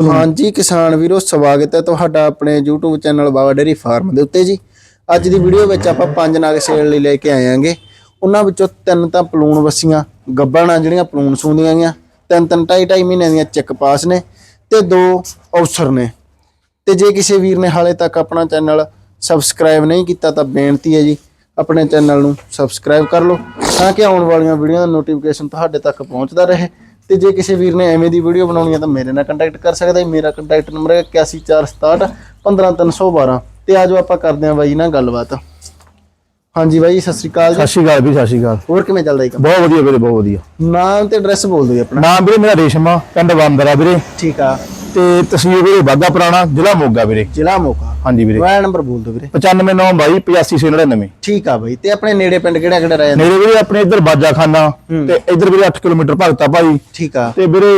ਹਾਂਜੀ, ਕਿਸਾਨ ਵੀਰੋ, ਸਵਾਗਤ ਹੈ ਤੁਹਾਡਾ ਆਪਣੇ YouTube channel Baba dairy farm ਦੇ ਉੱਤੇ ਜੀ। ਅੱਜ ਦੀ ਵੀਡੀਓ ਵਿੱਚ ਆਪਾਂ ਪੰਜ ਨਗ ਸੇਲ ਲਈ ਲੈ ਕੇ ਆਏ ਆਂਗੇ ਉਹਨਾਂ ਵਿੱਚੋਂ ਤਿੰਨ ਤਾਂ ਪਲੂਣ ਵਸੀਆਂ, ਗੱਬਣਾ ਜਿਹੜੀਆਂ ਪਲੂਣ ਸੂੰਦੀਆਂ ਗੀਆਂ ਤਿੰਨ ਤਿੰਨ, ਢਾਈ ਢਾਈ ਮਹੀਨਿਆਂ ਦੀਆਂ ਚੈੱਕ ਪਾਸ ਨੇ ਤੇ ਦੋ ਅਫਸਰ ਨੇ। ਤੇ ਜੇ ਕਿਸੇ ਵੀਰ ਨੇ ਹਾਲੇ ਤੱਕ ਆਪਣਾ ਚੈਨਲ ਸਬਸਕ੍ਰਾਈਬ ਨਹੀਂ ਕੀਤਾ ਤਾਂ ਬੇਨਤੀ ਹੈ ਜੀ, ਆਪਣੇ ਚੈਨਲ ਨੂੰ ਸਬਸਕ੍ਰਾਈਬ ਕਰ ਲਓ ਤਾਂ ਕਿ ਆਉਣ ਵਾਲੀਆਂ ਵੀਡੀਓ ਦਾ ਨੋਟੀਫਿਕੇਸ਼ਨ ਤੁਹਾਡੇ ਤੱਕ ਪਹੁੰਚਦਾ ਰਹੇ। ਤੇ ਜੇ ਕਿਸੇ ਵੀਰ ਨੇ ਐਵੇਂ ਦੀ ਵੀਡੀਓ ਬਣਾਉਣੀ ਹੈ ਤਾਂ ਮੇਰੇ ਨਾਲ ਕੰਟੈਕਟ ਕਰ ਸਕਦਾ ਹੈ। ਮੇਰਾ ਕੰਟੈਕਟ ਨੰਬਰ ਹੈ 8147 15312 ਤੇ ਆਜੋ ਆਪਾਂ ਕਰਦੇ ਹਾਂ ਬਾਈ ਨਾਲ ਗੱਲਬਾਤ। ਹਾਂਜੀ ਬਾਈ ਸਤਿ ਸ਼੍ਰੀ ਅਕਾਲ ਜੀ। ਸਤਿ ਸ਼੍ਰੀ ਅਕਾਲ ਵੀ ਸਤਿ ਸ਼੍ਰੀ ਅਕਾਲ। ਹੋਰ ਕਿਵੇਂ ਚੱਲਦਾ ਜੀ ਕੰਮ? ਬਹੁਤ ਵਧੀਆ ਵੀਰੇ ਬਹੁਤ ਵਧੀਆ। ਨਾਮ ਤੇ ਐਡਰੈਸ ਬੋਲ ਦਿਓ ਜੀ ਆਪਣਾ। ਨਾਮ ਵੀਰੇ ਮੇਰਾ ਰੇਸ਼ਮਾ ਪਿੰਡ ਬੰਦਰਾ ਵੀਰੇ। ਠੀਕ ਆ। ਤੇ ਤਸਵੀਰ ਵੀਰੇ ਬਾਗਾ ਪੁਰਾਣਾ ਜ਼ਿਲ੍ਹਾ ਮੋਗਾ ਵੀਰੇ। ਜ਼ਿਲ੍ਹਾ ਮੋਗਾ। ਹਾਂਜੀ ਵੀਰੇ। ਮੋਬਾਈਲ ਨੰਬਰ ਬੋਲ ਦਿਓ ਵੀਰੇ। 9592 8599 ਠੀਕ ਆ ਬਾਈ ਤੇ ਆਪਣੇ ਨੇੜੇ ਪਿੰਡ ਕਿਹੜਾ ਕਿਹੜਾ ਰਹਿ ਜਾਂਦਾ? ਮੇਰੇ ਵੀਰੇ ਆਪਣੇ ਇੱਧਰ ਬਾਜਾ ਖਾਨਾ ਤੇ ਇੱਧਰ ਵੀਰੇ 8 ਕਿਲੋਮੀਟਰ ਭਗਤਾ ਭਾਈ। ਠੀਕ ਆ। ਤੇ ਵੀਰੇ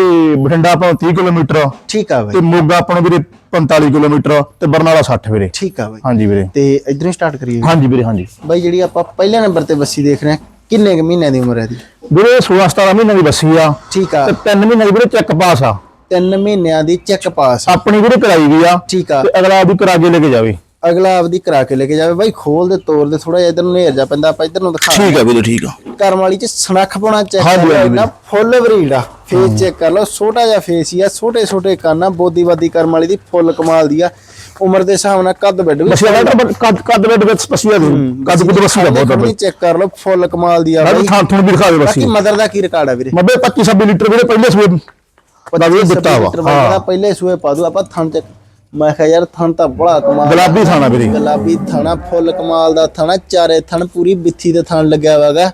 ਬਠਿੰਡਾ ਆਪਾਂ ਨੂੰ 30 ਕਿਲੋਮੀਟਰ। ਠੀਕ ਆ ਬਾਈ। ਤੇ ਮੋਗਾ ਆਪਾਂ ਨੂੰ ਵੀਰੇ 45 ਕਿਲੋਮੀਟਰ ਤੇ ਬਰਨਾਲਾ 60 ਵੀਰੇ। ਠੀਕ ਆ ਬਾਈ। ਹਾਂਜੀ ਵੀਰੇ। ਤੇ ਇਧਰੋਂ ਸਟਾਰਟ ਕਰੀਏ। ਹਾਂਜੀ ਵੀਰੇ ਹਾਂਜੀ। ਬਾਈ ਜਿਹੜੀ ਆਪਾਂ ਪਹਿਲੇ ਨੰਬਰ ਤੇ ਬੱਸੀ ਦੇਖ ਰਹੇ ਹਾਂ ਕਿੰਨੇ ਕੁ ਮਹੀਨਿਆਂ ਦੀ ਉਮਰ ਹੈ ਦੀ ਵੀਰੇ 16 17 ਮਹੀਨੇ ਦੀ ਬੱਸੀ ਆ। ਠੀਕ ਆ। ਤੇ 3 ਮਹੀਨੇ ਦੀ ਵੀਰੇ ਚੈੱਕ ਪਾਸ ਆ। ਤਿੰਨ ਮਹੀਨਿਆਂ ਦੀ ਚੈੱਕ ਪਾਸ ਆਪਣੀ ਵੀਰੇ ਕਰਾਈ ਵੀ ਆ? ਠੀਕ ਆ। ਤੇ ਅਗਲਾ ਆਪਦੀ ਕਰਾ ਕੇ ਲੈ ਕੇ ਜਾਵੇ। ਅਗਲਾ ਆਪਦੀ ਕਰਾ ਕੇ ਲੈ ਕੇ ਜਾਵੇ। ਬਾਈ ਖੋਲ ਦੇ ਤੋਰ ਦੇ ਥੋੜਾ ਜਿਹਾ ਇਧਰ ਨੂੰ ਨੇਰ ਜਾ ਪੈਂਦਾ ਆਪਾਂ ਇਧਰ ਨੂੰ ਦਿਖਾ ਠੀਕ ਆ ਵੀਰੇ ਠੀਕ ਆ। ਕਰਮ ਵਾਲੀ ਚ ਸਨੱਖ ਪਾਉਣਾ ਚੈੱਕ ਹਾਂਜੀ, ਕਰ ਹਾਂਜੀ ਲਓ ਨਾ ਫੁੱਲ ਬਰੀਡ ਆ। ਫੇਸ ਚੈੱਕ ਕਰ ਲਓ ਛੋਟਾ ਜਿਹਾ ਫੇਸ ਹੀ ਆ ਛੋਟੇ ਛੋਟੇ ਕੰਨ ਆ ਬੋਦੀ ਬਾਦੀ ਕਰਮ ਵਾਲੀ ਦੀ ਫੁੱਲ ਕਮਾਲ ਦੀ ਆ। ਉਮਰ ਦੇ ਹਿਸਾਬ ਨਾਲ ਕੱਦ ਬੈੱਡ ਵੀ ਕੱਦ ਕੱਦ ਬੈਡ ਵਿੱਚ ਪਸੀਆ ਦੇ ਕੱਦ ਕੁੱਦ ਦਾ ਬਹੁਤ ਬਈ। ਚੈੱਕ ਕਰ ਲਓ ਫੁੱਲ ਕਮਾਲ ਦੀ ਆ ਬਾਈ। ਥਾਂ ਵੀ ਦਿਖਾ ਦੇ ਬਾਕੀ ਬਸੀ ਮਦਰ ਦਾ ਕੀ ਰਿਕਾਰਡ ਆ ਵੀਰੇ? ਮੱਬੇ 25 26 ਲੀਟਰ ਵੀਰੇ ਪਹਿਲੇ ਸੂਏ ਵੀ ਦਿੱਤਾ ਵਾ। ਹਾਂ। ਪਹਿਲੇ ਸੂਏ ਪਾ ਦੂ ਆਪਾਂ ਥਣ ਚ ਮੈਂ ਕਿਹਾ ਯਾਰ ਥਣ ਤਾਂ ਬੜਾ ਕਮਾਲ ਗੁਲਾਬੀ ਥਾਣਾ ਵੀਰੇ ਗੁਲਾਬੀ ਥਣਾ ਫੁੱਲ ਕਮਾਲ ਦਾ ਥਣਾ ਚਾਰੇ ਥਣ ਪੂਰੀ ਬਿੱਥੀ ਦੇ ਥਣ ਲੱਗਿਆ ਵਾਗਾ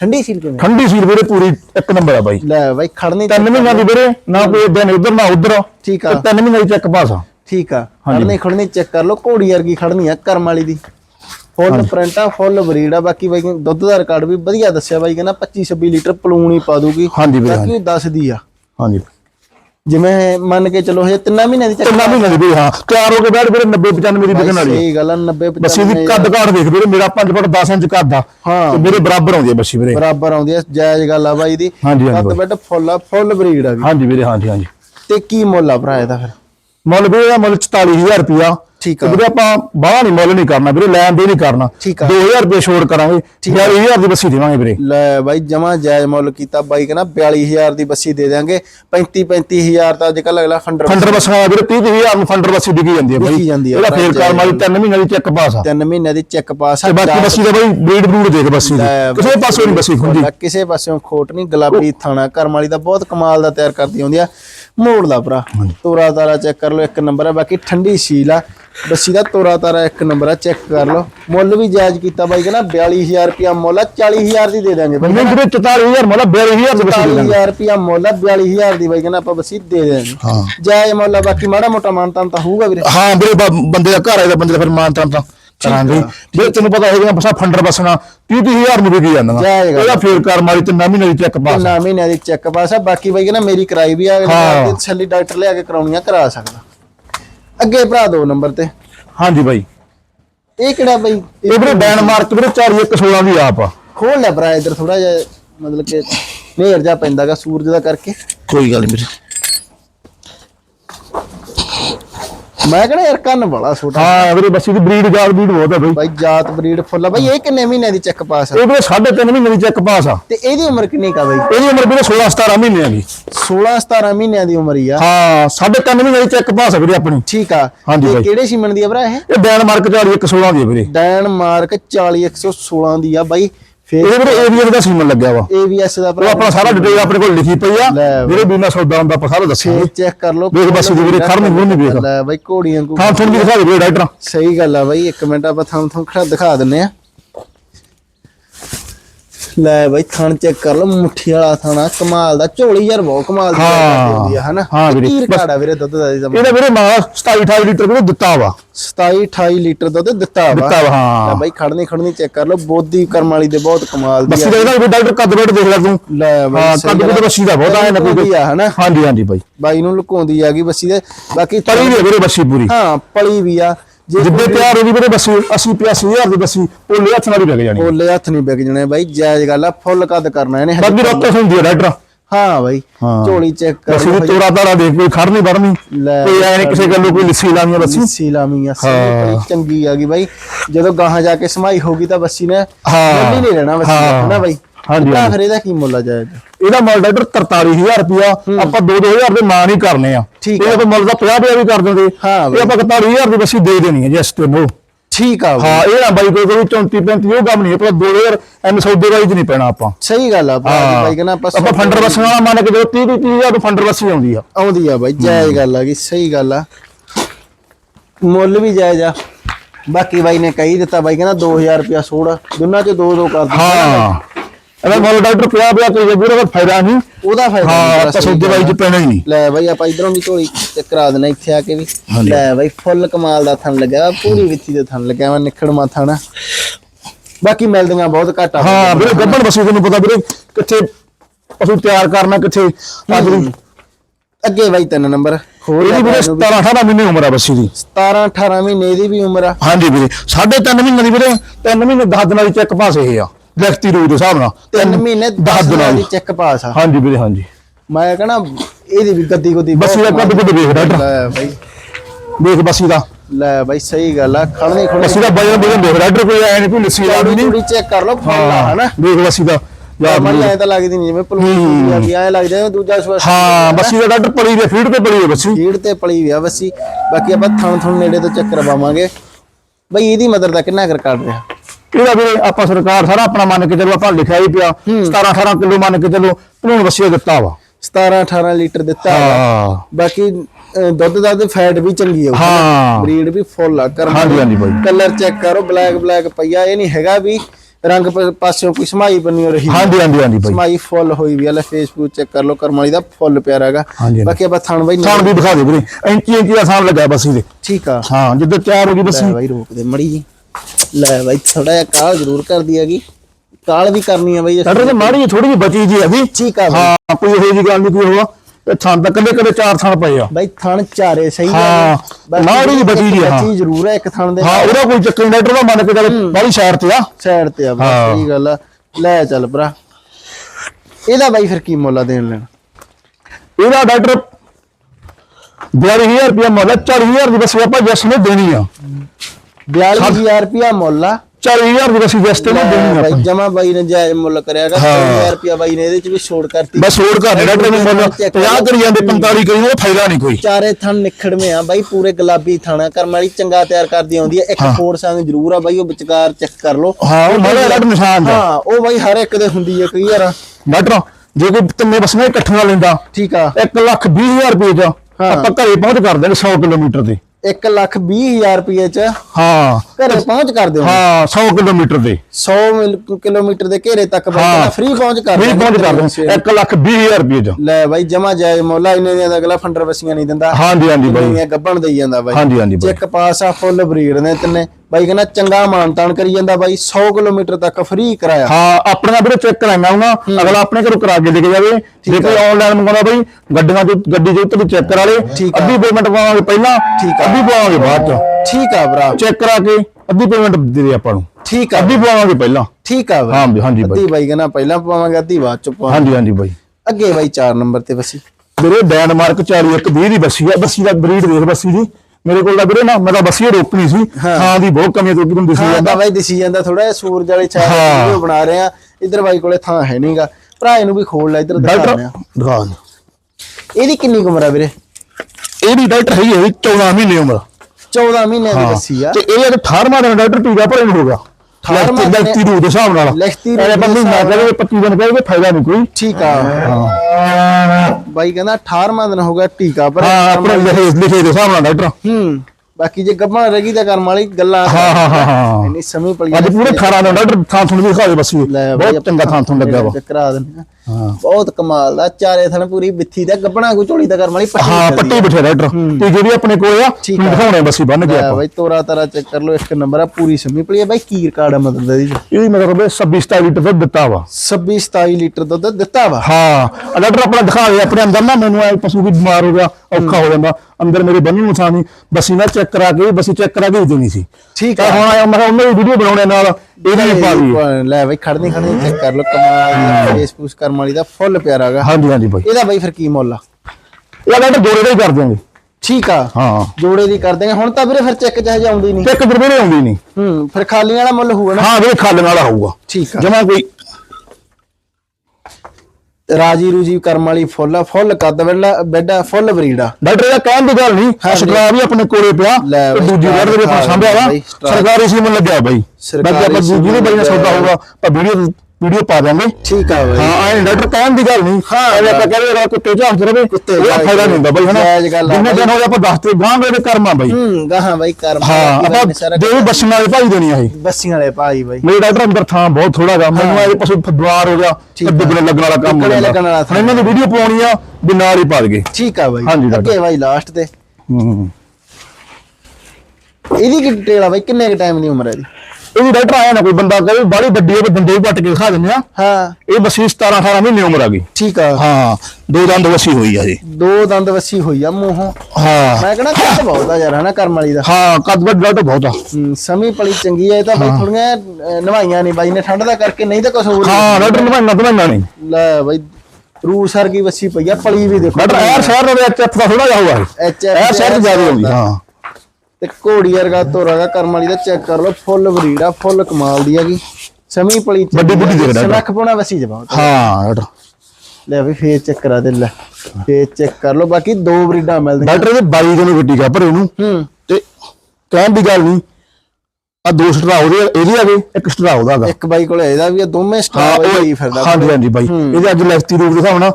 ਠੰਡੀ ਸੀਲ ਕਿਵੇਂ? ਠੰਡੀ ਸੀਲ ਵੀਰੇ ਪੂਰੀ ਇੱਕ ਨੰਬਰ ਆ ਬਾਈ। ਲੈ ਬਾਈ ਖੜਨੀ ਤਿੰਨ ਮਹੀਨਿਆਂ ਦੀ ਵੀਰੇ ਨਾ ਕੋਈ ਦਿਨ ਉਧਰ ਨਾ ਉਧਰ। ਠੀਕ ਆ। ਤਿੰਨ ਮਹੀਨੇ ਦੀ ਚੈੱਕ ਪਾਸ ਠੀਕ ਆ। ਖੜਨੀ ਖੜਨੀ ਚੈੱਕ ਕਰ ਲਓ ਘੋੜੀ ਵਰਗੀ ਖੜਨੀ ਆ ਕਰਮ ਵਾਲੀ ਦੀ। ਫੁੱਲ ਪ੍ਰਿੰਟ ਆ ਫੁੱਲ ਬਰੀਡ ਆ ਬਾਕੀ ਬਾਈ ਦੁੱਧ ਦਾ ਰਿਕਾਰਡ ਵੀ ਵਧੀਆ ਦੱਸਿਆ ਬਾਈ ਕਹਿੰਦਾ 25 26 ਲੀਟਰ ਪਲੂਣ ਪਾ ਦੂਗੀ। ਹਾਂਜੀ ਵੀਰੇ ਬਾਕੀ ਦੱਸਦੀ ਆ। ਹਾਂਜੀ। ਜਿਵੇਂ ਮੰਨ ਕੇ ਚਲੋ ਇਹ ਤਿੰਨਾਂ ਮਹੀਨਿਆਂ ਦੀ ਚੱਕ ਤਿੰਨ ਮਹੀਨੇ ਦੀ ਵੀਰੇ ਹਾਂ। ਤਿਆਰ ਹੋ ਕੇ ਬੈਠ ਵੀਰੇ 90 95 ਦੀ ਵਿਕਣ ਵਾਲੀ। ਸਹੀ ਗੱਲ ਆ 90 ਬੱਸੀ ਦੀ 95 ਕੱਦ ਕਾਠ ਦੇਖ ਵੀਰੇ ਮੇਰਾ 5 ਫੁੱਟ 10 ਇੰਚ ਕੱਦ ਆ। ਹਾਂ। ਤੇ ਮੇਰੇ ਬਰਾਬਰ ਆਉਂਦੀ ਆ ਬੱਸੀ ਵੀਰੇ। ਬਰਾਬਰ ਆਉਂਦੀ ਆ ਜਾਇਜ਼ ਗੱਲ ਆ ਬਾਈ ਦੀ। ਹਾਂਜੀ, ਹਾਂਜੀ ਕੱਦ। ਬੈੱਡ ਫੁੱਲ ਆ ਫੁੱਲ ਬਰੀਡ ਆ ਵੀ। ਹਾਂਜੀ ਵੀਰੇ ਹਾਂਜੀ ਹਾਂਜੀ। ਤੇ ਕੀ ਮੁੱਲ ਆ ਭਰਾ ਇਹਦਾ ਫਿਰ? ਮੁੱਲ ਵੀਰੇ ਦਾ ਮੁੱਲ 44000 ਰੁਪਿਆ ਠੀਕ ਆ। ਵੀਰੇ ਆਪਾਂ ਬਾਹਰ ਨਹੀਂ ਮੁੱਲ ਨਹੀਂ ਕਰਨਾ ਵੀਰੇ ਲੈਣ ਦੇ ਨਹੀਂ ਕਰਨਾ। ਠੀਕ ਆ। 2000 ਰੁਪਏ ਛੋੜ ਕਰਾਂਗੇ 42000 ਦੀ ਬੱਸੀ ਦੇਵਾਂਗੇ ਵੀਰੇ। ਲੈ ਬਾਈ ਜਮਾ ਜਾਇਜ਼ ਮੁੱਲ ਕੀਤਾ ਬਾਈ ਕਹਿੰਦਾ 42000 ਦੀ ਬੱਸੀ ਦੇ ਦਿਆਂਗੇ। 35 35000 ਤਾਂ ਅੱਜ ਕੱਲ ਅਗਲਾ ਫੰਡਰ ਫੰਡਰ ਬੱਸਾਂ ਦਾ ਵੀਰੇ 30000 ਨੂੰ ਫੰਡਰ ਬੱਸੀ ਵਿਕੀ ਜਾਂਦੀ ਹੈ ਬਾਈ। ਵਿਕੀ ਜਾਂਦੀ ਆ, ਇਹਦਾ ਫੇਰ ਕਾਰ ਮਾਰੀ 3 ਮਹੀਨੇ ਦੀ ਚੈੱਕ ਪਾਸ ਆ। ਤਿੰਨ ਮਹੀਨੇ ਦੀ ਚੈੱਕ ਪਾਸ ਆ ਬਾਕੀ ਬੱਸੀ ਦਾ ਬਾਈ ਬਰੀਡ ਬਰੂਡ ਦੇਖ ਬੱਸੀ ਦੀ ਕਿਸੇ ਪਾਸੋਂ ਨਹੀਂ ਬੱਸੀ ਖੁੰਦੀ ਕਿਸੇ ਪਾਸਿਓਂ ਖੋਟ ਨਹੀਂ ਗੁਲਾਬੀ ਥਾਣਾ ਕਰਮ ਵਾਲੀ ਦਾ ਬਹੁਤ ਕਮਾਲ ਦਾ ਤਿਆਰ ਕਰਦੀ ਹੁੰਦੀ ਆ। ਮੋੜ ਲਾ ਭਰਾ। ਤੋਰਾ ਤਾਰਾ ਚੈੱਕ ਕਰ ਲਓ ਇੱਕ ਨੰਬਰ ਆ ਬਾਕੀ ਠੰਡੀ ਸੀਲ ਆ। ਬੱਸੀ ਦਾ ਤੋਰਾ ਤਾਰਾ ਇੱਕ ਨੰਬਰ ਆ ਚੈੱਕ ਕਰ ਲਓ। ਮੁੱਲ ਵੀ ਜਾਇਜ਼ ਕੀਤਾ ਬਾਈ ਕਹਿੰਦਾ 42000 ਰੁਪਿਆ ਮੁੱਲ ਆ 40000 ਦੀ ਦੇ ਦਾਂਗੇ ਬਾਈ। ਨਹੀਂ ਵੀਰੇ 44000 ਮੁੱਲ 42000 ਦੀ ਬੱਸੀ ਦੇ ਦਾਂਗੇ। 40000 ਰੁਪਿਆ ਮੁੱਲ ਆ 42000 ਦੀ ਬਾਈ ਕਹਿੰਦਾ ਆਪਾਂ ਬੱਸੀ ਦੇ ਦੇਾਂਗੇ। ਹਾਂ। ਜਾਇਜ਼ ਮੁੱਲ ਬਾਕੀ ਮਾੜਾ ਮੋਟਾ ਮਾਨਤਾਂ ਤਾਂ ਹੋਊਗਾ ਵੀਰੇ। ਹਾਂ ਵੀਰੇ ਬੰਦੇ ਦਾ ਘਰ ਤਾਂ ਬੰਦੇ ਦਾ ਫਿਰ ਮਾਨ ਤਾਂ ਤਾਂ ਕਰਾਂਗੇ ਵੀਰੇ ਤੈਨੂੰ ਪਤਾ ਹੋਵੇਗਾ ਬਸਾ ਫੰਡਰ ਬੱਸਣਾ 30000 ਨੂੰ ਵਿਕੀ ਜਾਂਦਾ। ਜਾਏਗਾ। ਇਹਦਾ ਫੇਰ ਕਾਰ ਮਾਰੀ ਤੇ ਨਾ ਮਹੀਨੇ ਦੀ ਚੈੱਕ ਪਾਸ ਨਾ ਮਹੀਨਿਆਂ ਦੀ ਚੈੱਕ ਪਾਸ ਆ ਬਾਕੀ ਬਾਈ ਕਹਿੰਦਾ ਮੇਰੀ ਕਰਾਈ ਵੀ ਆ ਹਾਂ। ਛੱਲੀ ਡਾਕਟਰ ਲਿਆ ਕੇ ਕਰਾਉਣੀਆਂ ਕਰਾ ਸਕਦਾ। ਅੱਗੇ ਭਰਾ ਦੋ ਨੰਬਰ ਤੇ। ਹਾਂਜੀ ਬਾਈ। ਇਹ ਕਿਹੜਾ ਬਾਈ? ਇਹ ਵੀਰੇ ਡੈਨਮਾਰਕ ਵੀਰੇ 4116 ਦੀ ਆਪ ਆ। ਖੋਲ ਲੈ ਭਰਾ ਇੱਧਰ ਥੋੜਾ ਜਿਹਾ ਮਤਲਬ ਕਿ ਨੇਰ ਜਾ ਪੈਂਦਾਗਾ ਸੂਰਜ ਦਾ ਕਰਕੇ। ਕੋਈ ਗੱਲ ਨਹੀਂ ਵੀਰੇ। ਮੈਂ ਕਹਿੰਦਾ ਯਾਰ ਕੰਨ ਬੜਾ ਛੋਟਾ ਹਾਂ ਵੀਰੇ ਬੱਸੀ ਦੀ ਬਰੀਡ ਗਾਲ ਬਰੀਡ ਬਹੁਤ ਹੈ ਬਾਈ। ਬਾਈ ਜਾਤ ਬਰੀਡ ਫੁੱਲ ਆ। ਬਾਈ ਇਹ ਕਿੰਨੇ ਮਹੀਨਿਆਂ ਦੀ ਚੈੱਕ ਪਾਸ ਆ? ਇਹ ਵੀਰੇ 3.5 ਮਹੀਨੇ ਦੀ ਚੈੱਕ ਪਾਸ ਆ। ਤੇ ਇਹਦੀ ਉਮਰ ਕਿੰਨੀ ਕਾ ਬਾਈ? ਇਹਦੀ ਉਮਰ ਵੀਰੇ 16 17 ਮਹੀਨਿਆਂ ਦੀ। 16 17 ਮਹੀਨਿਆਂ ਦੀ ਉਮਰ ਹੀ ਆ। ਹਾਂ 3.5 ਮਹੀਨੇ ਦੀ ਚੈੱਕ ਪਾਸ ਆ ਵੀਰੇ ਆਪਣੀ। ਠੀਕ ਆ। ਹਾਂਜੀ ਬਾਈ। ਕਿਹੜੇ ਸੀਮਨ ਦੀ ਆ ਭਰਾ ਇਹ? ਇਹ ਡੈਨਮਾਰਕ 4116 ਦੀ ਹੈ ਵੀਰੇ। ਡੈਨਮਾਰਕ 40116 ਦੀ ਆ ਬਾਈ। ਇਹ ਵੀਰੇ ਏਰੀਆ ਦਾ ਸੀਮਨ ਲੱਗਿਆ ਵਾ। ABS ਦਾ ਉਹ ਆਪਣਾ ਸਾਰਾ ਡਿਟੇਲ ਆਪਣੇ ਕੋਲ ਲਿਖੀ ਪਈ ਆ। ਵੀਰੇ ਬਿਨਾ ਸੌਦਾ ਹੁੰਦਾ ਆਪਾਂ ਸਾਰਾ ਦੱਸਿਆ। ਚੈੱਕ ਕਰ ਲਓ ਵੇਖ ਬੱਸੀ ਵੀਰੇ ਖੜਨੀ ਖੁੜਨੀ ਵੇਖ। ਲੈ ਬਾਈ ਘੋੜੀਆਂ ਕੋ ਥਾਂ ਥਣ ਵੀ ਦਿਖਾ ਦੇ ਵੀਰੇ ਡਾਕਟਰ। ਸਹੀ ਗੱਲ ਆ ਬਾਈ ਇੱਕ ਮਿੰਟ ਆਪਾਂ ਤੁਹਾਨੂੰ ਤੁਹਾਨੂੰ ਖੜਾ ਦਿਖਾ ਦਿੰਨੇ ਆ। ਲੈ ਬਾਈ ਥਣ ਚੈੱਕ ਕਰ ਲਓ ਮੁੱਠੀ ਵਾਲਾ ਥਾਣਾ ਕਮਾਲ ਦਾ ਝੋਲੀ ਯਾਰ ਬਹੁਤ ਕਮਾਲ ਦੀ ਹਾਂ। ਹੁੰਦੀ ਆ ਹਨਾ? ਹਾਂ ਵੀਰੇ, ਕੀ ਰਿਕਾਰਡ ਆ ਵੀਰੇ ਦੁੱਧ ਦਾ ਇਹਦਾ ਇਹਦਾ ਵੀਰੇ ਮਾਂ 27 28 ਲੀਟਰ ਵੀਰੇ ਦਿੱਤਾ ਵਾ। 27 28 ਲੀਟਰ ਦੁੱਧ ਦਿੱਤਾ ਵਾ। ਦਿੱਤਾ ਵਾ, ਹਾਂ। ਲੈ ਬਾਈ ਖੜਨੀ ਖੜਨੀ ਚੈੱਕ ਕਰ ਲਓ ਬੋਦੀ ਕਰਮ ਵਾਲੀ ਦੇ ਬਹੁਤ ਕਮਾਲ ਦੀ ਬੱਸੀ ਆ। ਦਾ ਇਹਦਾ ਵੀ ਡਾਕਟਰ ਕੱਦ ਬੈਠ ਦੇਖ ਲੈ ਤੂੰ। ਲੈ ਬਾਈ ਕੱਦ ਬੈਠ ਬੱਸੀ ਦਾ ਬਹੁਤ ਆਇਆ ਨਾ ਕੋਈ ਆ ਹਨਾ? ਹਾਂਜੀ ਹਾਂਜੀ ਬਾਈ। ਬਾਈ ਨੂੰ ਲੁਕਾਉਂਦੀ ਆ ਗਈ ਬੱਸੀ ਦੇ। ਬਾਕੀ ਪਲੀ ਵੀ ਵੀਰੇ ਬੱਸੀ ਪੂਰੀ। ਹਾਂ ਪਲੀ ਵੀ ਆ। ਜਿੱਦੇ ਤਿਆਰ ਹੋ ਗਈ ਵੀਰੇ ਬੱਸੀ 80 85000 ਦੀ ਬੱਸੀ ਪੋਲੇ ਹੱਥ ਨਾਲ ਹੀ ਵਿਕ ਜਾਣੀ ਬੋਲੇ ਹੱਥ ਨਹੀਂ ਵਿਕ ਜਣੇ ਬਾਈ ਜਾਇਜ਼ ਗੱਲ ਆ ਫੁੱਲ ਕੱਦ ਕਰਨਾ ਇਹਨੇ। ਬਾਕੀ ਰੋਕਸ ਹੁੰਦੀ ਹੈ ਡਾਕਟਰ ਹਾਂ ਬਾਈ ਹਾਂ। ਝੋਲੀ ਚੈੱਕ ਕਰ ਬੱਸੀ ਤੋਰਾ ਤਾਰਾ ਦੇਖ ਕੋਈ ਖੜ ਨਹੀਂ ਵੜਨੀ ਕੋਈ ਐ ਨਹੀਂ ਕਿਸੇ ਗੱਲੋਂ ਕੋਈ ਲਿੱਸੀ ਲਾਵੀਆਂ ਬੱਸੀ ਬੱਸੀ ਲਾਮੀ ਆ ਹਾਂ। ਬੜੀ ਚੰਗੀ ਆ ਗਈ ਬਾਈ ਜਦੋਂ ਗਾਹਾਂ ਜਾ ਕੇ ਸਮਾਈ ਹੋਗੀ ਤਾਂ ਬੱਸੀ ਨੇ ਹਾਂ। ਹੀ ਨਹੀਂ ਰਹਿਣਾ ਬੱਸੀ ਹਾਂ। ਹੈ ਨਾ ਬਾਈ ਹਾਂਜੀ। ਫਿਰ ਇਹਦਾ ਕੀ ਮੁੱਲ ਆ ਜਾਏਗਾ ਇਹਦਾ ਮੁੱਲ ਡਾਕਟਰ 43000 ਰੁਪਿਆ ਆਪਾਂ 2-2000 ਦੇ ਨਾਂ ਨਹੀਂ ਕਰਨੇ ਆ। ਇਹ। ਆਪਾਂ ਮੁੱਲ ਦਾ 50 ਵੀ ਕਰ ਦਿੰਦੇ। ਹਾਂ ਇਹ ਆਪਾਂ 43000 ਦੀ ਬੱਸੀ ਦੇ ਦੇਣੀ ਹੈ ਜਸ ਤੇ ਨੋ ਠੀਕ ਆ ਹਾਂ ਇਹ ਨਾ ਬਾਈ ਕੋਈ ਕੋਈ 34 35 ਉਹ ਕੰਮ ਨਹੀਂ ਆਪਣਾ 2000 ਐਮ ਸੌਦੇ ਵਾਲੀ ਚ ਨਹੀਂ ਪੈਣਾ ਆਪਾਂ। ਸਹੀ ਗੱਲ ਆ ਬਾਈ ਹਾਂ। ਕਹਿੰਦਾ ਆਪਾਂ ਆਪਾਂ ਫੰਡਰ ਬੱਸਾਂ ਵਾਲਾ ਮੰਨ ਕੇ ਜਦੋਂ 30 30000 ਤੋਂ ਫੰਡਰ ਬੱਸੀ ਆਉਂਦੀ ਆ। ਆਉਂਦੀ ਆ ਬਾਈ ਜਾਇਜ਼ ਗੱਲ ਆ ਗਈ ਸਹੀ ਗੱਲ ਆ। ਮੁੱਲ ਵੀ ਜਾਇਜ਼ ਆ। ਬਾਕੀ ਬਾਈ ਨੇ ਕਹੀ ਦਿੱਤਾ ਬਾਈ ਕਹਿੰਦਾ 2000 ਰੁਪਿਆ ਸੋੜ ਦੋਨਾਂ ਚ ਦੋ ਦੋ ਕਰ ਦਿੱਤਾ। ਹਾਂ। ਇਹਦਾ ਮੁੱਲ ਡਾਕਟਰ 50 50 ਕੋਈ ਵੀਰ ਦਾ ਫਾਇਦਾ ਨਹੀਂ। ਉਹਦਾ ਫਾਇਦਾ ਹਾਂ ਗੱਲ ਆ। ਚ ਪੈਣਾ ਹੀ ਨਹੀਂ। ਲੈ ਬਾਈ ਆਪਾਂ ਇਧਰੋਂ ਵੀ ਝੋਲੀ ਚੈੱਕ ਕਰਾ ਦੇਣਾ ਇੱਥੇ ਆ ਕੇ ਵੀ। ਲੈ ਬਾਈ ਫੁੱਲ ਕਮਾਲ ਦਾ ਥਣ ਲੱਗਿਆ ਵਾ, ਪੂਰੀ ਵਿੱਥੀ ਦੇ ਥਣ ਲੱਗਿਆ ਵਾ ਨਿਖੜਮਾ ਥਣ ਬਾਕੀ ਮਿਲਦੀਆਂ ਬਹੁਤ ਘੱਟ ਆ। ਹਾਂ ਵੀਰੇ ਗੱਬਣ ਬੱਸੀ ਤੁਹਾਨੂੰ ਪਤਾ ਵੀਰੇ ਕਿੱਥੇ ਪਸ਼ੂ ਤਿਆਰ ਕਰਨਾ ਕਿੱਥੇ ਅੱਜ ਅੱਗੇ ਬਾਈ ਤਿੰਨ ਨੰਬਰ। ਹੋਰ ਇਹਦੀ ਵੀਰੇ 17 18 ਮਹੀਨੇ ਉਮਰ ਆ ਬੱਸੀ ਦੀ। 17 18 ਮਹੀਨੇ ਦੀ ਵੀ ਉਮਰ ਆ। ਹਾਂਜੀ ਵੀਰੇ ਸਾਢੇ ਤਿੰਨ ਮਹੀਨੇ ਦੀ ਵੀਰੇ ਤਿੰਨ ਮਹੀਨੇ 10 ਦਿਨਾਂ ਦੀ ਚੈੱਕ ਪਾਸ ਇਹ ਆ। ਲਿਖਤੀ ਰੂਪ ਦੇ ਹਿਸਾਬ ਨਾਲ 3 ਮਹੀਨੇ 10 10 ਦਿਨਾਂ ਦਿਨਾਂ ਦੀ ਦੀ ਚੈੱਕ ਪਾਸ ਆ। ਹਾਂਜੀ ਵੀਰੇ ਹਾਂਜੀ। ਮੈਂ ਕਹਣਾ ਇਹਦੀ ਵੀ ਗੱਦੀ ਗੁੱਦੀ ਬੱਸੀ ਦਾ ਕੱਦ ਕੁੱਦ ਵੇਖ ਡਾਕਟਰ ਲੈ ਬਾਈ। ਦੇਖ ਬੱਸੀ ਦਾ। ਲੈ ਬਾਈ ਸਹੀ ਗੱਲ ਆ ਖੜਨੀ ਖੜਨੀ। ਬੱਸੀ ਦਾ ਵਜਨ ਵਜਨ ਦੇਖ ਡਾਕਟਰ ਕੋਈ ਐ ਨਹੀਂ ਕੋਈ ਲੱਸੀ ਲਾਉਣੀ ਨਹੀਂ ਥੋੜੀ ਚੈੱਕ ਕਰ ਲਓ ਫੁੱਲ ਆ ਹਨਾ ਦੇਖ ਬੱਸੀ ਦਾ ਯਾਰ ਮਨ ਐ ਤਾਂ ਲੱਗਦੀ ਨਹੀਂ ਜਿਵੇਂ ਪਲੂਨ ਆ ਵੀ ਐ ਲੱਗਦਾ ਦੂਜਾ ਸਵਾਸ ਹਾਂ ਬੱਸੀ ਦਾ ਡਾਕਟਰ ਪਲੀ ਦੇ ਫੀਡ ਤੇ ਪਲੀ ਹੈ ਬੱਸੀ ਫੀਡ ਤੇ ਪਲੀ ਵੀ ਆ ਬੱਸੀ ਬਾਕੀ ਆਪਾਂ ਥਣ ਥਣ ਨੇੜੇ ਤੋਂ ਚੈੱਕ ਕਰਵਾਵਾਂਗੇ। ਬਈ ਇਹਦੀ ਮਦਰ ਦਾ ਕਿੰਨਾ ਕਰ ਕੱਢ ਰਿਹਾ? ਇਹਦਾ ਵੀਰੇ ਆਪਾਂ ਸਰਕਾਰ ਸਾਰਾ ਆਪਣਾ ਮੰਨ ਕੇ ਚੱਲੋ ਆਪਾਂ ਲਿਖਿਆ ਹੀ ਪਿਆ 17 18 ਕਿਲੋ ਮੰਨ ਕੇ ਚੱਲੋ ਭਲੂਣ ਬੱਸੀ ਦਿੱਤਾ ਵਾ। 17 18 ਲੀਟਰ ਦਿੱਤਾ ਵਾ। ਹਾਂ। ਬਾਕੀ ਦੁੱਧ ਦਾ ਤੇ ਫੈਟ ਵੀ ਚੰਗੀ ਆ ਹਾਂ। ਬਰੀਡ ਵੀ ਫੁੱਲ ਆ ਕਰਮ ਹਾਂਜੀ, ਹਾਂਜੀ ਬਾਈ। ਕਲਰ ਚੈੱਕ ਕਰੋ ਬਲੈਕ ਬਲੈਕ ਪਈਆ। ਇਹ ਨਹੀਂ ਹੈਗਾ ਵੀ ਰੰਗ ਪਾਸਿਓਂ ਕੋਈ ਸਮਾਈ ਬਣੀ ਰਹੀ। ਹਾਂਜੀ ਹਾਂਜੀ ਹਾਂਜੀ ਬਾਈ ਸਮਾਈ ਫੁੱਲ ਹੋਈ ਵੀ ਆ। ਲੈ ਫੇਸਬੁੱਕ ਚੈੱਕ ਕਰ ਲਓ ਕਰਮਾਲੀ ਦਾ ਫੁੱਲ ਪਿਆਰਾ ਹੈਗਾ। ਬਾਕੀ ਆਪਾਂ ਥਣ ਬਾਈ ਸਾਨ ਵੀ ਦਿਖਾ ਦੇ ਵੀਰੇ। ਇੰਚੀ ਇੰਚੀ ਦਾ ਸਾਨ ਲੱਗਾ ਬੱਸੀ ਦੇ ਠੀਕ ਆ। ਹਾਂ ਜਿੱਦਾਂ ਤਿਆਰ ਹੋ ਗਈ ਬੱਸੀ। ਲੈ ਬਾਈ ਰੋਕ ਦੇ ਮੜੀ ਜੀ। ਲੈ ਬਾਈ ਥੋੜਾ ਜਿਹਾ ਕਾਲ ਜ਼ਰੂਰ ਕਰਦੀ ਹੈਗੀ। ਕਾਲ ਵੀ ਕਰਨੀ ਆ ਬਾਈ ਡਾਕਟਰ ਤੇ ਮਾੜੀ ਜਿਹੀ ਥੋੜੀ ਜਿਹੀ ਬਚੀ ਜੀ ਹੈਗੀ। ਠੀਕ ਆ ਬਾਈ। ਹਾਂ ਕੋਈ ਇਹੋ ਜਿਹੀ ਗੱਲ ਨਹੀਂ ਕੋਈ ਹੋਆ ਇਹ ਥਾਂ ਤਾਂ ਕਦੇ ਕਦੇ ਚਾਰ ਥਾਂ ਪਏ ਆ। ਬਾਈ ਥਣ ਚਾਰੇ ਸਹੀ ਹਾਂ, ਮਾੜੀ ਜਿਹੀ ਬਚੀ ਜੀ, ਹਾਂ। ਬਚੀ ਜ਼ਰੂਰ ਹੈ ਇੱਕ ਥਣ ਦੇ ਹਾਂ ਉਹਦਾ ਕੋਈ ਚੱਕਰ ਨੀ, ਡਾਕਟਰ ਦਾ ਮੰਨ ਕੇ ਚੱਲ ਬਾਹਲੀ ਸ਼ਹਿਰ ਤੇ ਆ। ਸਾਈਡ ਤੇ ਆ ਬਾਈ। ਸਹੀ ਗੱਲ ਆ। ਲੈ ਚੱਲ ਭਰਾ। ਇਹਦਾ ਬਾਈ ਫਿਰ ਕੀ ਮੁੱਲ ਆ ਦੇਣ ਲੈਣ? ਇਹਦਾ ਡਾਕਟਰ 42000 ਰੁਪਏ ਮੁੱਲ ਆ 40000 ਦੀ ਬੱਸੀ ਆਪਾਂ ਜਸ ਨੂੰ ਦੇਣੀ ਆ। 42000 ਰੁਪਿਆ ਮੁੱਲ ਆ। 40000 ਦੀ ਬੱਸੀ ਜਸ ਤੇ ਨੂੰ ਦੇਣੀ ਆ ਬਾਈ ਆਪਾਂ। ਜਮਾ ਬਾਈ ਨੇ ਜਾਇਜ਼ ਮੁੱਲ ਕਰਿਆਗਾ ਹਾਂ। 40000 ਰੁਪਿਆ ਬਾਈ ਨੇ ਇਹਦੇ ਚ ਵੀ ਛੋੜ ਕਰਤੀ। ਬਸ ਹੋਰ ਘਰ ਦੇ ਡਾਕਟਰ ਨੇ ਮੁੱਲ 50 ਕਰੀ ਜਾਂਦੇ 45 ਕਰੀ ਜਾਂਦੇ ਫਾਇਦਾ ਨਹੀਂ ਕੋਈ। ਚਾਰੇ ਥਣ ਨਿਖੜਵੇਂ ਆ ਬਾਈ ਪੂਰੇ ਗੁਲਾਬੀ ਥਾਣਾ ਕਰਮ ਵਾਲੀ ਚੰਗਾ ਤਿਆਰ ਕਰਦੀ ਆਉਂਦੀ ਆ ਇੱਕ ਫੋਰ ਸੰਗ ਜ਼ਰੂਰ ਆ ਬਾਈ ਉਹ ਵਿਚਕਾਰ ਚੈੱਕ ਕਰ ਲਓ। ਹਾਂ ਉਹ ਮਾੜਾ ਡਾਕਟਰ ਨਿਸ਼ਾਨ ਦਾ। ਹਾਂ ਉਹ ਬਾਈ ਹਰ ਇੱਕ ਦੇ ਹੁੰਦੀ ਹੈ ਕਈ ਵਾਰ ਡਾਕਟਰ ਜੇ ਕੋਈ ਤਿੰਨੇ ਇਕੱਠੀਆਂ ਲੈਂਦਾ ਠੀਕ ਆ। 1 ਲੱਖ 20000 ਰੁਪਏ ਹਾਂ। ਆਪਾਂ ਘਰੇ ਪਹੁੰਚ ਕਰ ਦੇਣਗੇ 100 ਕਿਲੋਮੀਟਰ ਤੇ। 1 ਲੱਖ 20000 ਰੁਪਏ ਚ ਹਾਂ। ਘਰੇ ਪਹੁੰਚ ਕਰ ਦਿਓ। ਹਾਂ 100 ਕਿਲੋਮੀਟਰ ਤੇ 100 ਮਿਲ- ਕਿਲੋਮੀਟਰ ਦੇ ਘੇਰੇ ਤੱਕ ਹਾਂ। ਫ੍ਰੀ ਪਹੁੰਚ ਕਰ ਦਿਆਂਗੇ ਪਹੁੰਚ ਕਰ ਦੇਣਗੇ 1 ਲੱਖ 20000 ਰੁਪਏ ਚ। ਲੈ ਬਾਈ ਜਮਾ ਜਾਏ ਮੌਲਾ ਇੰਨੇ ਦੀਆਂ ਤਾਂ ਅਗਲਾ ਫੰਡਰ ਵਸੀਆਂ ਨਹੀਂ ਦਿੰਦਾ। ਹਾਂਜੀ ਹਾਂਜੀ ਬਾਈ। ਇੰਨੀਆਂ ਗੱਬਣ ਦੇਈ ਜਾਂਦਾ ਬਾਈ। ਹਾਂਜੀ ਹਾਂਜੀ ਬਾਈ। ਚੈੱਕ ਪਾਸ ਆ ਫੁੱਲ ਬਰੀਡ ਨੇ ਤਿੰਨੇ। ਬਾਈ ਕਹਿੰਦਾ ਚੰਗਾ ਮਾਨਤਾਨ ਕਰੀ ਜਾਂਦਾ ਬਾਈ 100 ਕਿਲੋਮੀਟਰ ਤੱਕ ਫ੍ਰੀ ਕਰਾਇਆ। ਹਾਂ ਆਪਣਾ ਵੀਰੇ ਚੈੱਕ ਕਰਾਂਗਾ ਉਹਨਾਂ ਅਗਲਾ ਆਪਣੇ ਘਰੋਂ ਕਰਾ ਕੇ ਲੈ ਕੇ ਜਾਵੇ ਜੇ ਕੋਈ ਆਨਲਾਈਨ ਮੰਗਾਉਂਦਾ ਬਾਈ ਗੱਡੀਆਂ ਚ ਗੱਡੀ ਚ ਉੱਤੇ ਚੈੱਕ ਕਰਾ ਲੇ। ਅੱਧੀ ਪੇਮੈਂਟ ਪਾਵਾਂਗੇ ਪਹਿਲਾਂ। ਅੱਧੀ ਪਾਵਾਂਗੇ ਬਾਅਦ ਚ। ਠੀਕ ਆ ਭਰਾ। ਚੈੱਕ ਕਰਾ ਕੇ ਅੱਧੀ ਪੇਮੈਂਟ ਦੇ ਦੇ ਆਪਾਂ ਨੂੰ। ਠੀਕ ਆ। ਅੱਧੀ ਪਾਵਾਂਗੇ ਪਹਿਲਾਂ। ਠੀਕ ਆ ਹਾਂ ਵੀ ਹਾਂਜੀ ਬਾਈ। ਅੱਧੀ ਬਾਈ ਕਹਿੰਦਾ ਪਹਿਲਾਂ ਪਾਵਾਂਗੇ ਅੱਧੀ ਬਾਅਦ ਚ ਪਾਵਾਂਗੇ ਹਾਂਜੀ ਹਾਂਜੀ ਬਾਈ। ਅੱਗੇ ਬਾਈ 4 ਨੰਬਰ ਤੇ ਵਸੀ ਵੀਰੇ ਡੈਨਮਾਰਕ 4120 ਦੀ ਬੱਸੀ ਆ। ਬੱਸੀ ਦਾ ਬਰੀਡ ਦੇਖ ਬੱਸੀ ਦੀ। ਮੇਰੇ ਕੋਲ ਤਾਂ ਵੀਰੇ ਨਾ ਮੈਂ ਤਾਂ ਬੱਸੀ ਰੋਕਣੀ ਸੀ। ਥਾਂ ਦੀ ਬਹੁਤ ਕਮੀ ਹੈ ਕਿਉਂਕਿ ਤੁਹਾਨੂੰ ਦਿਸੀ ਹਾਂ ਜਾਂਦਾ। ਤਾਂ ਬਾਈ ਦਿਸੀ ਜਾਂਦਾ ਥੋੜਾ ਸੂਰਜ ਵਾਲੀ ਹਾਂ। ਵੀਡੀਓ ਬਣਾ ਰਹੇ ਆ ਇਧਰ ਬਾਈ ਕੋਲੇ ਥਾਂ ਹੈ ਨਹੀਂਗਾ ਭਰਾ ਇਹਨੂੰ ਵੀ ਖੋਲ ਲੈ ਇਧਰ ਦਿਖਾ ਡਾਕਟਰ ਰਹੇ ਆ ਦਿਖਾ। ਇਹਦੀ ਕਿੰਨੀ ਉਮਰ ਆ ਵੀਰੇ? ਇਹਦੀ ਡਾਕਟਰ ਹੈਗੀ ਹੈ 14 ਮਹੀਨੇ ਉਮਰ। 14 ਮਹੀਨਿਆਂ ਦੀ ਹਾਂ। ਦੱਸੀ ਆ। ਤੇ ਇਹ ਇੱਕ 18ਵਾਂ ਦਿਨ ਡਾਕਟਰ ਟੀਕਾ ਭਰਨ ਹੋ ਗਿਆ। 18ਵਾਂ ਦਿਨ- ਲਿਖਤੀ ਰੂਪ ਦੇ ਹਿਸਾਬ ਨਾਲ। ਲਿਖਤੀ ਰੂਪ ਇਹ ਆਪਾਂ ਦੇ ਮਹੀਨਾ ਹਿਸਾਬ ਕਹਿੰਦੇ 25 ਦਿਨ ਕਹਿੰਦੇ ਫਾਇਦਾ ਨਹੀਂ ਕੋਈ। ਠੀਕ ਆ। ਬਾਈ ਕਹਿੰਦਾ 18ਵਾਂ ਦਿਨ ਹੋ ਗਿਆ ਟੀਕਾ ਪਰ ਹਾਂ ਆਪਣੇ ਲਿਖੇ ਲਿਖੇ ਦੇ ਹਿਸਾਬ ਨਾਲ ਡਾਕਟਰ। ਹੂੰ ਬਾਕੀ ਜੇ ਗੱਭਾ ਰਹੀ ਤਾਂ ਕਰਮ ਵਾਲੀ ਗੱਲਾਂ ਹਾਂ ਹਾਂ ਹਾਂ ਹਾਂ। ਇੰਨੀ ਸਮੇਂ ਪੜੀ ਅੱਜ ਪੂਰੇ 18 ਦਿਨ ਡਾਕਟਰ ਥਾਂ ਤੁਹਾਨੂੰ ਵੀ ਦੇ ਬਸ ਬਹੁਤ ਚੰਗਾ ਥਾਂ ਤੁਹਾਨੂੰ ਲੱਗਾ ਵਾ। ਕਰਾ ਦਿੰਦੇ ਬਹੁਤ ਕਮਾਲ ਦਾ ਚਾਰੇ ਥਣ ਪੂਰੀ ਬਿੱਥੀ ਦਾ ਗੱਬਣਾ ਕੋਈ ਝੋਲੀ ਦਾ ਕਰਮ ਵਾਲੀ ਪੱਟੀ ਹਾਂ ਪੱਟੀ ਬਿਠੇ ਡਾਕਟਰ। ਤੇ ਜਿਹੜੀ ਆਪਣੇ ਕੋਲ ਆ ਦਿਖਾਉਣੇ ਬਸ ਬੰਨ ਕੇ ਲੈ ਆਪਾਂ। ਬਾਈ ਤੋਰਾ ਤਾਰਾ ਚੈੱਕ ਕਰ ਲਓ ਇੱਕ ਨੰਬਰ ਆ ਪੂਰੀ ਸਮੀ ਪੜੀ ਆ। ਬਾਈ ਕੀ ਰਿਕਾਰਡ ਆ ਮਤਲਬ ਇਹਦੀ ਇਹਦੀ ਮਤਲਬ 26 27 ਲੀਟਰ ਦੁੱਧ ਦਿੱਤਾ ਵਾ। 26 27 ਲੀਟਰ ਦੁੱਧ ਦਿੱਤਾ ਵਾ। ਹਾਂ। ਡਾਕਟਰ ਆਪਣਾ ਦਿਖਾ ਦੇ ਆਪਣੇ ਅੰਦਰ ਨਾ ਮੈਨੂੰ ਐ ਪਸ਼ੂ ਵੀ ਬਿਮਾਰ ਹੋ ਗਿਆ ਔਖਾ ਹੋ ਜਾਂਦਾ। ਅੰਦਰ ਮੇਰੇ ਬੰਨੂ ਨੂੰ ਨਹੀਂ। ਬੱਸੀ ਮੈਂ ਚੈੱਕ ਕਰਾ ਕੇ ਬੱਸੀ ਚੈੱਕ ਕਰਾ ਕੇ ਹੀ ਦੇਣੀ ਸੀ। ਠੀਕ ਆ। ਹੁਣ ਮੈਂ ਉਹਨਾਂ ਦੀ ਵੀਡੀਓ ਬਣਾਉਣੇ ਨਾਲ। ਇਹਦੀ ਵੀ ਪਾ ਲੈ ਬਈ ਖੜਨੀ ਖੜਨੀ ਚੈੱਕ ਕਰ ਲੋ ਕਮਾਲ ਫੇਸ ਪੂਸ ਕਰਮ ਵਾਲੀ ਦਾ ਫੁੱਲ ਪਿਆਰਾ ਹੈਗਾ। ਹਾਂਜੀ ਹਾਂਜੀ ਬਾਈ। ਇਹਦਾ ਬਈ ਫਿਰ ਕੀ ਮੁੱਲ ਆ? ਇਹ ਡਾਕਟਰ ਜੋੜੇ ਦਾ ਹੀ ਕਰ ਦਿਆਂਗੇ। ਠੀਕ ਆ। ਹਾਂ। ਜੋੜੇ ਦੀ ਕਰ ਦੇਂਗੇ ਹੁਣ ਤਾਂ ਵੀਰੇ ਫਿਰ ਚੈੱਕ ਚਾਹੇ ਜਾਉਂਦੀ ਨਹੀਂ। ਚੈੱਕ ਦਰਬੇੜੇ ਆਉਂਦੀ ਨਹੀਂ। ਹੂੰ ਫਿਰ ਖਾਲੀ ਵਾਲਾ ਮੁੱਲ ਹੋਊਗਾ ਨਾ? ਹਾਂ ਵੀਰੇ ਖਾਲੇ ਵਾਲਾ ਹੋਊਗਾ। ਠੀਕ ਆ। ਜਮਾ ਕੋਈ ਰਾਜੀ ਰੂਜੀ ਕਰਮ ਵਾਲੀ ਫੁੱਲ ਫੁੱਲ ਕੱਦ ਵੇਲਾ ਬੈੱਡਾ ਫੁੱਲ ਬਰੀਡ ਆ ਡਾਕਟਰ ਦਾ ਕਹਿਣ ਦੀ ਗੱਲ ਨਹੀਂ। ਸਰਕਾਰ ਵੀ ਆਪਣੇ ਕੋਲੇ ਪਿਆ ਤੇ ਦੂਜੀ ਵਾਰ ਦੇ ਸਰਕਾਰ ਸੰਭਿਆ ਵਾ ਸਰਕਾਰ। ਸੀਮਨ ਲੱਗਿਆ ਬਾਈ ਬਾਕੀ ਆਪਾਂ ਦੂਜੀ ਦੇ ਬਾਈ ਸੌਦਾ ਹੋਊਗਾ ਆਪਾਂ ਵੀਡੀਓ ਵੀਡੀਓ ਪਾ ਦਾਂਗੇ ਠੀਕ ਆ ਬਈ। ਹਾਂ ਆਏ ਡਾਕਟਰ ਕਹਿਣ ਦੀ ਗੱਲ ਨਹੀਂ। ਹਾਂ, ਐਵੇਂ ਆਪਾਂ ਕਹਿੰਦੇ ਰਹਾ ਕੁੱਤੇ ਝਾਂਸ ਰਵੇ ਕੁੱਤੇ ਝਾਂਸ ਫਾਇਦਾ ਨਹੀਂ ਹੁੰਦਾ ਬਾਈ ਹਨਾ? ਜਿੰਨੇ। ਦਿਨ ਹੋਏ ਆਪਾਂ ਦੱਸਤੇ ਗਾਂ ਦੇ ਕਰਮਾ ਬਾਈ। ਹੂੰ ਗਾਹਾਂ ਬਈ ਕਰਮ ਹਾਂ ਆਪਾਂ ਬਾਈ ਨੇ ਸਾਰਾ ਜੋ ਵੀ ਬੱਸਾਂ ਵਾਲੇ ਭਾਈ ਦੇਣੀ ਆ ਇਹ। ਬੱਸੀਆਂ ਵਾਲੇ ਭਾਈ ਬਾਈ। ਮੇਰੇ ਡਾਕਟਰ ਅੰਦਰ ਥਾਂ ਬਹੁਤ ਥੋੜਾ ਗਾ ਮੈਨੂੰ ਇਹ ਪਸ਼ੂ ਫਦਵਾਰ ਹੋ ਗਿਆ। ਦੁੱਗਣੇ ਲੱਗਣ ਵਾਲਾ ਕੰਮ ਹੋ ਵਾਲਾ ਹੁਣ ਇਹਨਾਂ ਦੀ ਵੀਡੀਓ ਪਾਉਣੀ ਆ ਵੀ ਨਾਲ ਹੀ ਪਾ ਦਗੇ ਠੀਕ ਆ ਬਾਈ। ਹਾਂਜੀ, ਡਾਕਟਰ। ਅੱਗੇ ਬਾਈ ਲਾਸਟ ਤੇ। ਹੂੰ। ਇਹਦੀ ਕੀ ਡਿਟੇਲ ਆ ਬਾਈ? ਕਿੰਨੇ ਕ ਟਾਈਮ ਦੀ ਉਮਰ ਹੈ ਇਹਦੀ? ਇਹ ਡਾਕਟਰ ਆਇਆ ਨਾ ਕੋਈ ਬੰਦਾ ਕਹੇ ਬਾੜੀ ਵੱਡੀ ਹੈ ਤੇ ਡੰਡੇ ਵੀ ਪੱਟ ਕੇ ਦਿਖਾ ਦਿੰਦੇ ਆ। ਹਾਂ। ਇਹ ਬੱਸੀ 17 18 ਮਹੀਨੇ ਉਮਰ ਆ ਗਈ। ਠੀਕ ਆ। ਹਾਂ ਦੋ ਦੰਦ ਵਸੀ ਹੋਈ ਆ ਜੀ। ਦੋ ਦੰਦ ਵੱਸੀ ਹੋਈ ਆ ਮੂੰਹੋਂ। ਹਾਂ। ਮੈਂ ਕਹਿੰਦਾ ਕੱਦ ਬਹੁਤ ਆ ਯਾਰ ਹਨਾ ਕਰਮ ਵਾਲੀ ਦਾ। ਹਾਂ ਕੱਦ ਵੱਡ ਡਾਕਟਰ ਬਹੁਤ ਆ। ਸਮੀ ਪਲੀ ਚੰਗੀ ਆ ਇਹ ਤਾਂ ਬਾਈ ਥੋੜੀਆਂ ਨਵਾਈਆਂ ਨਹੀਂ ਬਾਈ ਨੇ ਠੰਡ ਦਾ ਕਰਕੇ ਨਹੀਂ ਤਾਂ ਕੁਝ ਹੋਰ ਹਾਂ ਡਾਕਟਰ ਨੂੰ ਮੈਂ ਨਦਮੈਨਾ ਨਹੀਂ ਲੈ ਬਾਈ ਰੂ ਸਰਗੀ ਵੱਸੀ ਪਈ ਆ ਪਲੀ ਵੀ ਦੇਖੋ। ਡਾਕਟਰ ਐਰ ਸ਼ਹਿਰ ਦੇ ਵਿੱਚ ਐਫ ਦਾ ਥੋੜਾ ਜਿਹਾ ਹੋਇਆ। ਐਚ ਐਰ ਸ਼ਹਿਰ ਜ਼ਿਆਦਾ ਹੁੰਦੀ। ਹਾਂ। ਤੇ ਘੋੜੀ ਵਰਗਾ ਤੋਰਾਗਾ ਕਰਮ ਵਾਲੀ ਦਾ ਚੈੱਕ ਕਰ ਲਓ ਫੁੱਲ ਬਰੀਡ ਆ ਫੁੱਲ ਕਮਾਲ ਦੀ ਹੈਗੀ। ਸਮੀ ਪਲੀ ਵੱਡੀ ਬੁੱਢੀ ਆ, ਦੇਖ ਰਿਹਾ ਸਨੱਖ ਪੋਣਾ ਵਸੀ ਜਵਾ ਹਾਂ ਡਾਕਟਰ ਲੈ ਵੀ ਫੇਸ ਚੈੱਕ ਕਰਾ ਦੇ ਲੈ। ਫੇਸ ਚੈੱਕ ਕਰ ਲਓ ਬਾਕੀ ਦੋ ਬਰੀਡਾਂ ਮਿਲਦੀਆਂ। ਡਾਕਟਰ ਦੇ 22 ਦਿਨ ਗੱਡੀ ਕਾ ਭਰੇ ਨੂੰ ਹੂੰ। ਤੇ ਕਹਿਣ ਦੀ ਗੱਲ ਨਹੀਂ ਆ ਦੋ ਸਟਰਾ ਉਹਦੇ ਇਹਦੇ ਆ ਗਏ ਇੱਕ ਸਟਰਾ ਉਹਦਾ ਹੈਗਾ ਇੱਕ ਬਾਈ ਕੋਲ ਇਹਦਾ ਵੀ ਆ ਦੋਵੇਂ ਸਟਾਰ ਉਹ ਬਾਈ ਫਿਰਦਾ। ਹਾਂਜੀ ਹਾਂਜੀ ਬਾਈ। ਇਹਦੇ ਅੱਜ ਲੈਫਟੀ ਰੂਪ ਦਿਖਾਉਣਾ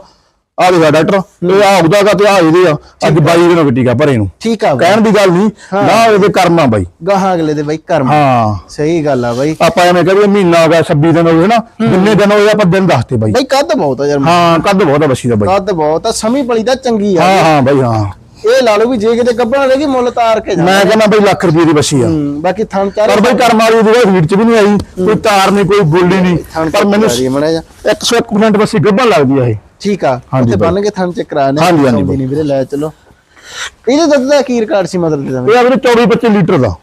ਆ ਦੇਖਾ ਡਾਕਟਰ ਇਹ ਆ ਉਹਦਾ ਗਾ ਤੇ ਆ ਇਹਦੇ ਆ। ਅੱਜ 22 ਦਿਨ ਗੱਡੀ ਕਾ ਭਰੇ ਨੂੰ। ਠੀਕ ਆ ਬਾਈ। ਕਹਿਣ ਦੀ ਗੱਲ ਨਹੀਂ ਨਾ ਇਹਦੇ ਕਰਮਾ ਬਾਈ। ਗਾਹਾਂ ਅਗਲੇ ਦੇ ਬਾਈ ਕਰਮ। ਹਾਂ। ਸਹੀ ਗੱਲ ਆ ਬਾਈ। ਆਪਾਂ ਐਵੇਂ ਕਹਿੰਦੇ ਮਹੀਨਾ ਹੋ ਗਿਆ 26 ਦਿਨ ਹੋ ਗਏ ਨਾ ਜਿੰਨੇ ਦਿਨ ਹੋਏ ਆਪਾਂ ਦਿਨ ਦੱਸਦੇ ਬਾਈ। ਬਾਈ ਕੱਦ ਬਹੁਤ ਆ ਯਾਰ। ਹਾਂ ਕੱਦ ਬਹੁਤ ਆ ਬੱਸੀ ਦਾ ਬਾਈ। ਕੱਦ ਬਹੁਤ ਆ ਸਮੀ ਪਲੀ ਦਾ ਚੰਗੀ ਆ। ਹਾਂ ਹਾਂ ਬਾਈ ਹਾਂ। ਇਹ ਲਾ ਲਓ ਵੀ ਜੇ ਕਿਤੇ ਗੱਬਣਾ ਰਹੇਗੀ ਮੁੱਲ ਤਾਰ ਕੇ ਜਾ ਮੈਂ ਕਹਿੰਦਾ ਬਾਈ ਲੱਖ ਰੁਪਏ ਦੀ ਬੱਸੀ ਆ। ਬਾਕੀ ਥਣ ਚਾਰ ਪਰ ਬਾਈ ਕਰਮ ਵਾਲੀ ਦੀ ਹੀਟ ਚ ਵੀ ਨਹੀਂ ਆਈ ਕੋਈ ਤਾਰ ਨਹੀਂ ਕੋਈ ਬੋਲੀ ਨਹੀਂ। ਪਰ ਮੈਨੂੰ ਮੜਾ ਜਾ। 101% ਬੱਸੀ ਗੱਭਣ ਲੱਗਦੀ ਆ ਇਹ। ਠੀਕ ਆ ਉੱਥੇ। ਬੰਨ ਕੇ ਥਣ ਚ ਕਰਾਣੇ ਹਾਂਜੀ, ਹਾਂਜੀ। ਨਹੀਂ ਵੀਰੇ ਲੈ ਚਲੋ। ਇਹਦੇ ਦੁੱਧ ਦਾ ਕੀ ਰਿਕਾਰਡ ਸੀ ਮਤਲਬ ਦੇ ਇਹ ਆ ਵੀਰੇ 24 25 ਲੀਟਰ ਦਾ।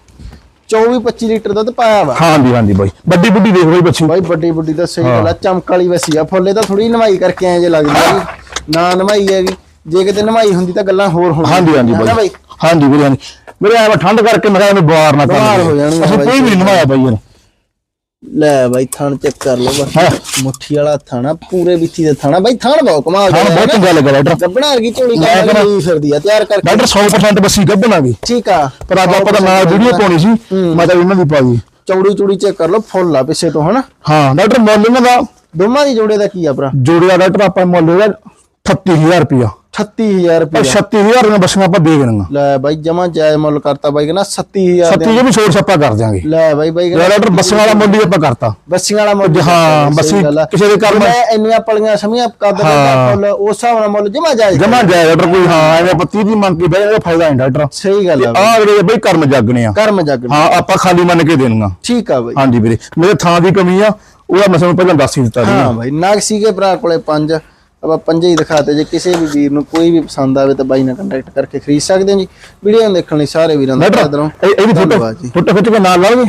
24 25 ਲੀਟਰ ਦੁੱਧ ਪਾਇਆ ਵਾ? ਹਾਂਜੀ ਹਾਂਜੀ ਬਾਈ। ਵੱਡੀ ਵੱਡੀ ਦੇਖ ਬਾਈ ਬੱਚੀ। ਬਾਈ ਵੱਡੀ ਵੱਡੀ ਦਾ ਸਹੀ ਗੱਲ ਆ ਚਮਕ ਵਾਲੀ ਵਸੀ ਆ। ਫੁੱਲੇ ਤਾਂ ਥੋੜੀ ਨਵਾਈ ਕਰਕੇ ਐਂ ਜੇ ਲੱਗਦੀ ਹੈਗੀ ਨਾ ਨਵਾਈ ਹੈਗੀ। ਜੇ ਕਿਤੇ ਨਵਾਈ ਹੁੰਦੀ ਤਾਂ ਗੱਲਾਂ ਹੋਰ ਹੋਣੀਆਂ ਹਾਂਜੀ ਹਾਂਜੀ ਬਾਈ। ਹਾਂਜੀ ਵੀਰੇ ਹਾਂਜੀ। ਵੀਰੇ ਐਵੇਂ ਠੰਡ ਕਰਕੇ ਮੈਂ ਐਵੇਂ ਬਾਹਰ ਨਾ ਕਰ ਹੋ ਅਸੀਂ ਬਾਈ। ਕੋਈ ਵੀ ਨਵਾਇਆ ਬਾਈ ਇਹਨੂੰ। ਲੈ ਬਾਈ ਥਣ ਚੈੱਕ ਕਰ ਲਓ ਬਸ। ਮੁੱਠੀ ਵਾਲਾ ਥਾਣਾ ਪੂਰੇ ਵਿੱਚੀ ਦਾ ਥਾਣਾ ਬਾਈ ਥਣ ਬਹੁਤ ਕਮਾਲ ਹਾਂ ਬਹੁਤ ਚੰਗਾ ਲੱਗਾ ਡਾਕਟਰ। ਗੱਬਣਾ ਵਰਗੀ ਝੋਲੀ ਮੈਂ ਲਈ ਫਿਰਦੀ ਆ ਤਿਆਰ ਕਰਕੇ। ਡਾਕਟਰ 100% ਬੱਸੀ ਆ ਗਈ ਠੀਕ ਆ। ਪਰ ਅੱਜ ਆਪਾਂ ਤਾਂ ਨਾਲ ਵੀਡੀਓ ਪਾਉਣੀ ਸੀ ਮੈਂ ਤਾਂ ਇਹਨਾਂ ਦੀ ਪਾ ਗਈ ਚੌੜੀ ਚੌੜੀ ਚੈੱਕ ਕਰ ਲਓ ਫੁੱਲ ਆ ਪਿੱਛੇ ਤੋਂ ਹਨਾ? ਹਾਂ ਡਾਕਟਰ ਮੁੱਲ ਇਹਨਾਂ ਦਾ। ਦੋਵਾਂ ਦੀ ਜੋੜੇ ਦਾ ਕੀ ਆ ਭਰਾ? ਜੋੜਿਆ ਡਾਕਟਰ ਆਪਾਂ ਮੁੱਲ ਇਹਦਾ 38000 ਰੁਪਿਆ 36000 ਪਰ ਰੁਪਏ 36000 ਦੀਆਂ ਬੱਸੀਆਂ ਆਪਾਂ ਦੇ ਦੇਣਾਂਗਾ ਲੈ ਬਾਈ ਜਮਾ ਜਾਇਜ਼ ਮੁੱਲ ਕਰਤਾ ਬਾਈ ਕਹਿੰਦਾ 37000 ਸੱਤੀ ਜੇ ਵੀ ਛੋੜ ਛੱਪਾ ਕਰ ਦਿਆਂਗੇ। ਲੈ ਬਾਈ ਬਾਈ ਕਹਿੰਦਾ ਡਾਕਟਰ ਬੱਸੀਆਂ ਵਾਲਾ ਮੁੱਲ ਹੀ ਆਪਾਂ ਕਰਤਾ। ਬੱਸੀਆਂ ਵਾਲਾ ਮੁੱਲ ਹਾਂ, ਬੱਸੀ ਕਿਸੇ ਦੇ ਘਰ ਮੈਂ ਇੰਨੀਆਂ ਪਲੀਆਂ ਸਮੀਆਂ ਕਰ। ਮੁੱਲ ਉਸ ਹਿਸਾਬ ਨਾਲ ਮੁੱਲ ਜਮਾ ਜਾਇਜ਼ ਜਮਾ ਜਾਏ ਡਾਕਟਰ ਕੋਈ ਹਾਂ ਐਵੇਂ ਆਪਾਂ 30 ਦੀ ਮੰਗ ਕੇ ਬਹਿ ਜਾਂਦੇ ਫਾਇਦਾ ਨਹੀਂ ਡਾਕਟਰ। ਸਹੀ ਗੱਲ ਆ ਆਹ ਵੀਰੇ ਬਈ ਕਰਮ ਜਾਗਣੇ ਆ। ਕਰਮ ਜੱਗ ਹਾਂ ਆਪਾਂ ਖਾਲੀ ਮੰਨ ਕੇ ਦੇਣਗਾ ਠੀਕ ਆ ਬਾਈ। ਹਾਂਜੀ ਵੀਰੇ ਮੇਰੇ ਥਾਂ ਦੀ ਕਮੀ ਆ ਉਹ ਮੈਂ ਤੁਹਾਨੂੰ ਪਹਿਲਾਂ ਦੱਸ ਹੀ ਦਿੱਤਾ ਸੀ। ਹਾਂ ਬਾਈ ਨਾਗ ਸੀਗੇ ਭਰਾ ਕੋਲੇ ਪੰਜ। ਆਪਾਂ ਪੰਜੇ ਹੀ ਦਿਖਾਤੇ ਜੇ ਕਿਸੇ ਵੀ ਵੀਰ ਨੂੰ ਕੋਈ ਵੀ ਪਸੰਦ ਆਵੇ ਤਾਂ ਬਾਈ ਨਾਲ ਕੰਟੈਕਟ ਕਰਕੇ ਖਰੀਦ ਸਕਦੇ ਹੋ ਜੀ। ਵੀਡੀਓ ਦੇਖਣ ਲਈ ਸਾਰੇ ਵੀਰਾਂ ਦਾ ਧੰਨਵਾਦ ਜੀ। ਫੋਟੋ ਖਿੱਚ ਕੇ ਨਾਲ ਲਾਓਗੇ